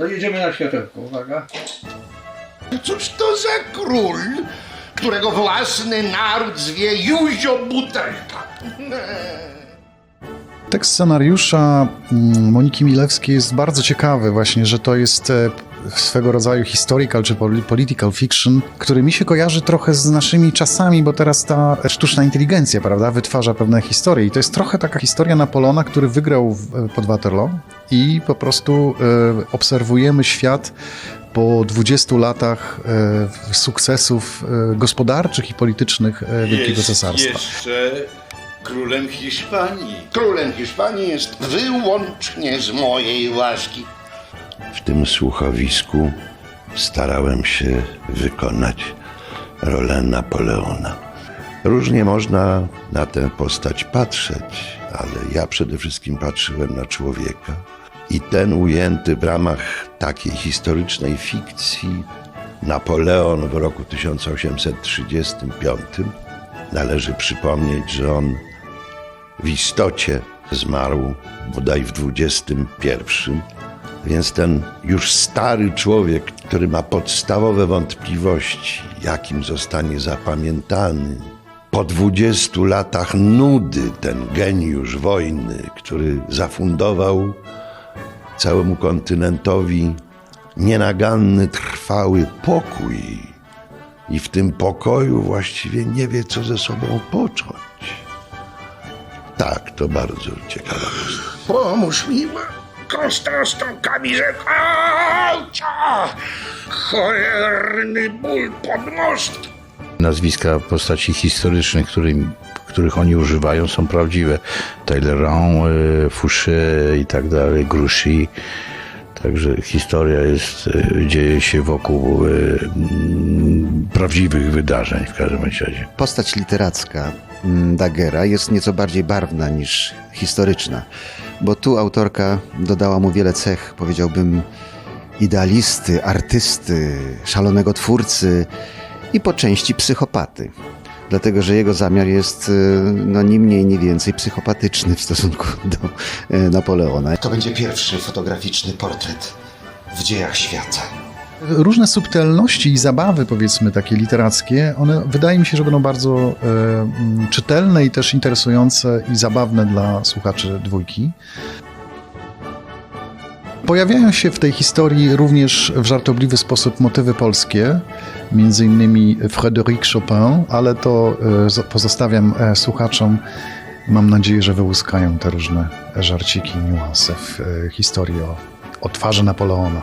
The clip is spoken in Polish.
To jedziemy na światełko, uwaga. Cóż to za król, którego własny naród zwie Józio Butelka? Tekst scenariusza mm, Moniki Milewskiej jest bardzo ciekawy właśnie, że to jest e, swego rodzaju historical czy poli- political fiction, który mi się kojarzy trochę z naszymi czasami, bo teraz ta sztuczna inteligencja, prawda, wytwarza pewne historie i to jest trochę taka historia Napoleona, który wygrał w, pod Waterloo i po prostu e, obserwujemy świat po 20 latach e, sukcesów e, gospodarczych i politycznych e, Wielkiego Cesarstwa. jeszcze królem Hiszpanii. Królem Hiszpanii jest wyłącznie z mojej łaski. W tym słuchowisku starałem się wykonać rolę Napoleona. Różnie można na tę postać patrzeć, ale ja przede wszystkim patrzyłem na człowieka. I ten ujęty w ramach takiej historycznej fikcji Napoleon w roku 1835 należy przypomnieć, że on w istocie zmarł bodaj w XXI. Więc ten już stary człowiek, który ma podstawowe wątpliwości, jakim zostanie zapamiętany, po 20 latach nudy, ten geniusz wojny, który zafundował całemu kontynentowi nienaganny, trwały pokój, i w tym pokoju właściwie nie wie, co ze sobą począć. Tak, to bardzo postać. Pomóż mi, Kosta z tą kamizelką. Cholerny ból pod most. Nazwiska postaci historycznych, którym, których oni używają, są prawdziwe. Talleyrand, y, Fouché i tak dalej, Grouchy. Także historia jest, y, dzieje się wokół y, mm, prawdziwych wydarzeń w każdym razie. Postać literacka mm, Daggera jest nieco bardziej barwna niż historyczna, bo tu autorka dodała mu wiele cech, powiedziałbym, idealisty, artysty, szalonego twórcy i po części psychopaty. Dlatego, że jego zamiar jest y, no, ni mniej, ni więcej psychopatyczny w stosunku do y, Napoleona. To będzie pierwszy fotograficzny portret w dziejach świata. Różne subtelności i zabawy, powiedzmy, takie literackie, one wydaje mi się, że będą bardzo e, mm, czytelne i też interesujące i zabawne dla słuchaczy dwójki. Pojawiają się w tej historii również w żartobliwy sposób motywy polskie, między innymi Frédéric Chopin, ale to e, pozostawiam e, słuchaczom. Mam nadzieję, że wyłuskają te różne żarciki, niuanse w e, historii o, o twarzy Napoleona.